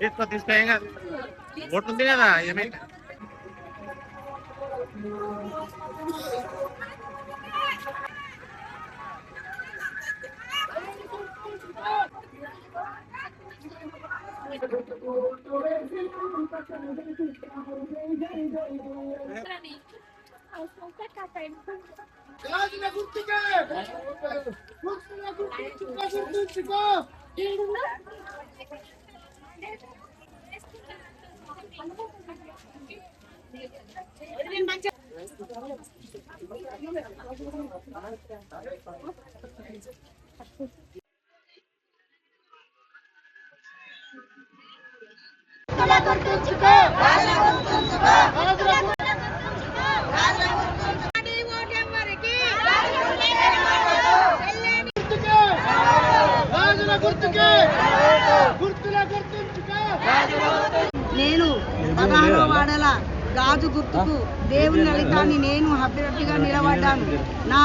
తీసుకో తీసుకో ఏం కాదు ఓటు ఉంది కదా ఏమైంది గాజుల గుర్తుకే గుర్తుల గుర్తుంచుకో గుర్తుంచుకో గుర్తుకే గాజుల గుర్తుకే గుర్తుల గుర్తుంచుకో నేను పదహారవ గాజు గుర్తుకు దేవుని లలితాన్ని నేను అభ్యర్థిగా నిలబడ్డాను. నా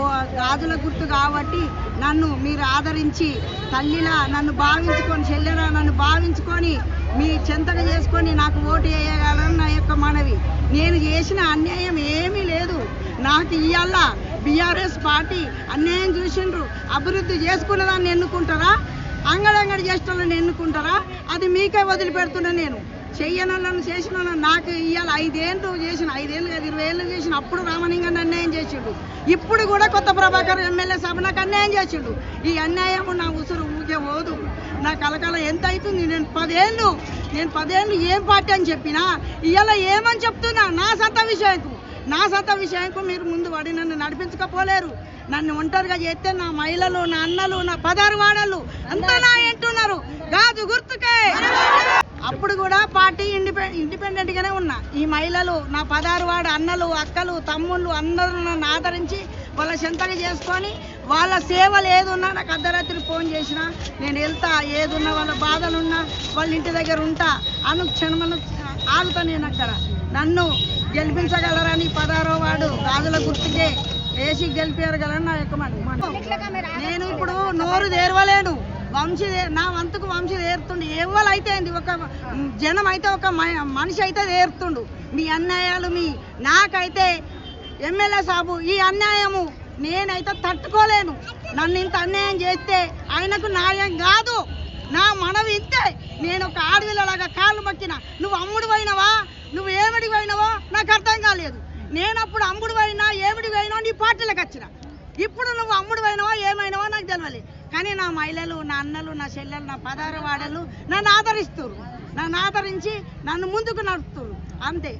ఓ గాజుల గుర్తు కాబట్టి నన్ను మీరు ఆదరించి తల్లిలా నన్ను భావించుకొని చెల్లెలా నన్ను భావించుకొని మీ చింతన చేసుకొని నాకు ఓటు వేయగలని నా యొక్క మనవి. నేను చేసిన అన్యాయం ఏమీ లేదు. నాకు ఇవాళ బీఆర్ఎస్ పార్టీ అన్యాయం చూసిండ్రు. అభివృద్ధి చేసుకున్న దాన్ని ఎన్నుకుంటారా? అంగడంగడి చేసేటోళ్ళని ఎన్నుకుంటారా? అది మీకే వదిలిపెడుతున్నా నేను. చెయ్యనోళ్ళను చేసిన వాళ్ళని నాకు ఇవాళ ఐదేళ్ళు చేసిన ఐదేళ్ళు కాదు ఇరవై ఏళ్ళు చేసిన అప్పుడు రామలింగాన్ని అన్యాయం చేసిండు. ఇప్పుడు కూడా కొత్త ప్రభాకర్ ఎమ్మెల్యే సభ నాకు అన్యాయం చేసిండు. ఈ అన్యాయం నా ఉసురు ఊకే పోదు. నా కలకల ఎంత అవుతుంది? నేను పదేళ్ళు నేను పదేళ్ళు ఏం పార్టీ అని చెప్పినా ఇవాళ ఏమని చెప్తున్నా? నా సత్తా విషయంకు. నా సత్తా విషయంకు మీరు ముందు పడి నన్ను నడిపించకపోలేరు. నన్ను ఒంటరిగా చేస్తే నా మహిళలు నా అన్నలు నా పదారు వాడలు అంతా నా ఎంటున్నారు గాజు గుర్తుకే అప్పుడు కూడా పార్టీ ఇండిపెండెంట్ ఇండిపెండెంట్ గానే ఉన్నా. ఈ మహిళలు నా పదారు వాడ అన్నలు అక్కలు తమ్ముళ్ళు అందరూ నన్ను ఆదరించి వాళ్ళ చెంతగా చేసుకొని వాళ్ళ సేవలు ఏదున్నా నాకు అర్ధరాత్రి ఫోన్ చేసినా నేను వెళ్తా ఏదున్నా వాళ్ళ బాధలున్నా వాళ్ళ ఇంటి దగ్గర ఉంటా అనుక్షణమను ఆగుతా నేను అక్కడ. నన్ను గెలిపించగలరని పదారో వాడు గాజుల గుర్తుకే వేసి గెలిపించగలని నా యొక్క నేను ఇప్పుడు నోరు తెరవలేను. వంశీ నా వంతుకు వంశీ ఏరుతుండు ఎవరైతే ఒక జనం అయితే ఒక మ- మనిషి అయితే ఏరుతుండు మీ అన్యాయాలు మీ నాకైతే ఎమ్మెల్యే సాబు ఈ అన్యాయము నేనైతే తట్టుకోలేను. నన్ను ఇంత అన్యాయం చేస్తే ఆయనకు న్యాయం కాదు. నా మనవి ఇంతే. నేను ఒక ఆడవిల్లలాగా కాళ్ళు మొక్కిన. నువ్వు అమ్ముడు పోయినవా? నువ్వు ఏమిడి పోయినవో నాకు అర్థం కాలేదు. నేను అప్పుడు అమ్ముడు పోయినా ఏమిడి పోయినా నీ పార్టీలకు వచ్చిన. ఇప్పుడు నువ్వు అమ్ముడు పోయినవా ఏమైనావో నాకు తెలియలేదు కానీ నా మహిళలు నా అన్నలు నా చెల్లెలు నా పదార వాడలు నన్ను ఆదరిస్తారు నన్ను ఆదరించి నన్ను ముందుకు నడుపుతారు అంతే.